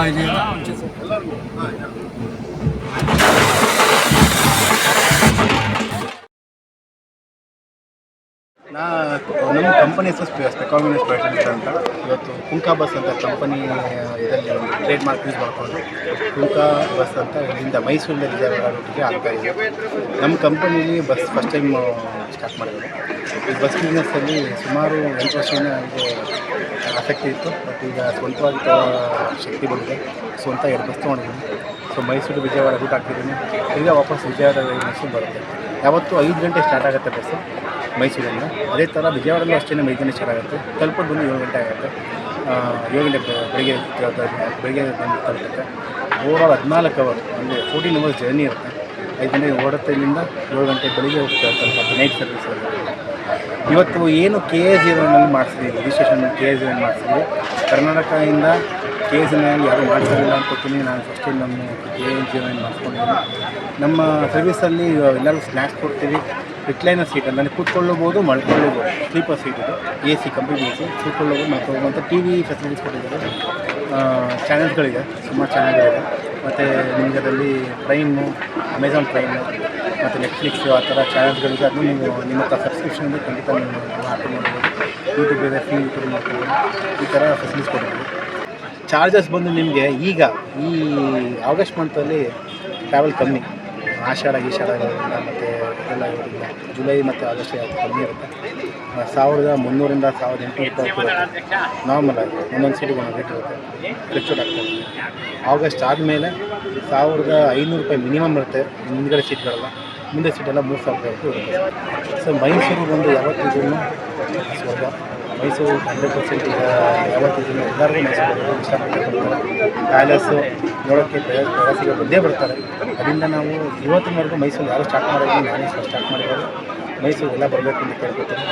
ಒಂಚೂರು ನಾ, ನಮ್ಮ ಕಂಪನಿ ಹೆಸರು ಸ್ಪೆಕಾಮಿನಸ್ ಪ್ರೈವೇಟ್ ಅಂತ ಇವತ್ತು ಕುಂಕಾ ಬಸ್ ಅಂತ ಕಂಪನಿ ಇದರಲ್ಲಿ ಟ್ರೇಡ್ ಮಾರ್ಕ್ ಯೂಸ್ ಮಾಡಿಕೊಂಡು ಕುಂಕಾ ಬಸ್ ಅಂತ ಇಲ್ಲಿಂದ ಮೈಸೂರಿನಲ್ಲಿ ಆಗ್ತಾ ಇದೆ. ನಮ್ಮ ಕಂಪನಿಲಿ ಬಸ್ ಫಸ್ಟ್ ಟೈಮ್ ಸ್ಟಾರ್ಟ್ ಮಾಡಿದ್ರು ಈ ಬಸ್ ಬಿಸ್ನೆಸ್ಸಲ್ಲಿ ಸುಮಾರು ಎಂಟು ವರ್ಷದಿಂದ ನನಗೆ ಆಸಕ್ತಿ ಇತ್ತು. ಬಟ್ ಈಗ ಸ್ವಂತವಾಗಿ ಶಕ್ತಿ ಬಂದಿದೆ. ಸ್ವಂತ ಎರಡು ಬಸ್ ತೊಗೊಂಡಿದ್ದೀನಿ. ಸೊ ಮೈಸೂರು ವಿಜಯವಾಡ ರೂಟ್ ಹಾಕಿದ್ದೀನಿ. ಈಗ ವಾಪಸ್ ವಿಜಯವಾಡ ಮೈಸೂರು ಬರುತ್ತೆ. ಯಾವತ್ತು ಐದು ಗಂಟೆ ಸ್ಟಾರ್ಟ್ ಆಗುತ್ತೆ ಬಸ್ಸು ಮೈಸೂರಿಂದ. ಅದೇ ಥರ ವಿಜಯವಾಡಲ್ಲೂ ಅಷ್ಟೇ ಐದು ಗಂಟೆ ಸ್ಟಾರ್ಟ್ ಆಗುತ್ತೆ. ತಲುಪೋದು ಬಂದು ಏಳು ಗಂಟೆ ಆಗುತ್ತೆ. ಏಳು ಗಂಟೆ ಬೆಳಿಗ್ಗೆ ಬೆಳಿಗ್ಗೆ ಬಂದು ತಲುಪುತ್ತೆ. ಓವರಾಲ್ ಹದಿನಾಲ್ಕು ಅವರ್ ಅಂದರೆ ಫೋರ್ಟೀನ್ ಅವರ್ಸ್ ಜರ್ನಿ ಇರುತ್ತೆ. ಐದು ಗಂಟೆ ಓಡುತ್ತೆ ಇಲ್ಲಿಂದ ಏಳು ಗಂಟೆ ಬೆಳಿಗ್ಗೆ ಹೋಗ್ತಾ ಇರ್ತಾರೆ ನೈಟ್ ಸರ್ವಿಸ್ ಇವತ್ತು ಏನು ಕೆ ಎ ಜೀವನಲ್ಲಿ ಮಾಡಿಸಿದ್ವಿ ರಿಜಿಸ್ಟ್ರೇಷನ್ ಕೆ ಎ ಜೀವನ್ ಮಾಡಿಸಿದ್ವಿ ಕರ್ನಾಟಕದಿಂದ ಕೆ ಎಸ್ ಯಾರು ಮಾಡ್ತಿರಲಿಲ್ಲ ಅನ್ಕೋತೀನಿ. ನಾನು ಫಸ್ಟ್ ನಮ್ಮ ಕೆ ಎ ಜೀವನ ಮಾಡಿಸ್ಕೊಂಡಿದ್ದೀನಿ. ನಮ್ಮ ಸರ್ವಿಸಲ್ಲಿ ಎಲ್ಲರೂ ಸ್ನ್ಯಾಕ್ಸ್ ಕೊಡ್ತೀವಿ. ರಿಕ್ಲೈನರ್ ಸೀಟ್ ಅಂದರೆ ಕೂತ್ಕೊಳ್ಳಬಹುದು, ಮಲ್ಕೊಳ್ಳಬಹುದು. ಸ್ಲೀಪರ್ ಸೀಟ್ ಇದು. A C complete A C ಕೂತ್ಕೊಳ್ಳಬಹುದು, ಮಲ್ಕೊಳ್ಳಬಹುದು. ಮತ್ತು ಟಿ ವಿ ಫೆಸಿಲಿಟೀಸ್ ಕೊಟ್ಟಿದ್ದಾರೆ. ಚಾನೆಲ್ಸ್ಗಳಿದೆ ಸುಮಾರು ಚಾನೆಲ್ಗಳಿದೆ ಮತ್ತು ನಿಮಗೆ ಅದರಲ್ಲಿ ಪ್ರೈಮು ಅಮೆಝಾನ್ ಪ್ರೈಮು ಮತ್ತು ನೆಟ್ಫ್ಲಿಕ್ಸ್ ಆ ಥರ ಚಾನೆಲ್ಸ್ಗಳಿದೆ ಅದು ನೀವು ನಿಮ್ಮ ಹತ್ರ ಸಬ್ಸ್ಕ್ರಿಪ್ಷನ್ ಖಂಡಿತ ನೀವು ಆರ್ಡರ್ ನೋಡ್ಬೋದು ಯೂಟ್ಯೂಬ್ ಇದೆ ಫ್ರೀ ಯೂಟ್ಯೂಬ್ ಮಾಡ್ಬೋದು ಈ ಥರ ಫೆಸಿಲಿಟೀಸ್ ಕೊಡ್ಬೋದು. ಚಾರ್ಜಸ್ ಬಂದು ನಿಮಗೆ ಈಗ ಈ ಆಗಸ್ಟ್ ಮಂತಲ್ಲಿ ಟ್ರಾವೆಲ್ ಕಮ್ಮಿ. ಆಷಾಢ, ಗೀಷಾಢ ಮತ್ತು ಎಲ್ಲ ಇರೋದ್ರಿಂದ ಜುಲೈ ಮತ್ತು ಆಗಸ್ಟ್ ಯಾವುದು ಕಮ್ಮಿ ಇರುತ್ತೆ. ಸಾವಿರದ ಮುನ್ನೂರಿಂದ ಸಾವಿರದ ಎಂಟುನೂರು ರೂಪಾಯಿ ನಾರ್ಮಲ್ ಆಗಿ ಒಂದೊಂದು ಸೀಟಿಗೆ ಒಂದೊಂದು ರೇಟ್ ಇರುತ್ತೆ. ಫ್ಲಕ್ಚುಟ್ ಆಗ್ತದೆ. ಆಗಸ್ಟ್ ಆದಮೇಲೆ ಸಾವಿರದ ಐನೂರು ರೂಪಾಯಿ ಮಿನಿಮಮ್ ಇರುತ್ತೆ ಹಿಂದ್ಗಡೆ ಸೀಟ್ಗಳೆಲ್ಲ ಮುಂದೆ ಸೀಟೆಲ್ಲ ಮೂವ್ ಆಗಬೇಕು ಸೊ ಮೈಸೂರು ಬಂದು ಯಾವತ್ತಿಗೂ ಸ್ವರ್ಗ ಮೈಸೂರು ಹಂಡ್ರೆಡ್ ಪರ್ಸೆಂಟ್ ಈಗ ಯಾವತ್ತಿದ್ರು ಎಲ್ಲರಿಗೂ ಮೈಸೂರು ಇಷ್ಟಪಟ್ಟು ಬರ್ತಾರೆ ಪ್ಯಾಲೇಸು ನೋಡೋಕ್ಕೆ ಪ್ರವಾಸ- ಪ್ರವಾಸಿಗರು ಬಂದೇ ಬರ್ತಾರೆ. ಅದರಿಂದ ನಾವು ಇವತ್ತಿನವರೆಗೂ ಮೈಸೂರು ಯಾರು ಸ್ಟಾರ್ಟ್ ಮಾಡೋದು ನಾನೇ ಸ್ಟಾರ್ಟ್ ಮಾಡಿರೋದು. ಮೈಸೂರು ಎಲ್ಲ ಬರಬೇಕು ಅಂತ ಕೇಳ್ಕೊತೀನಿ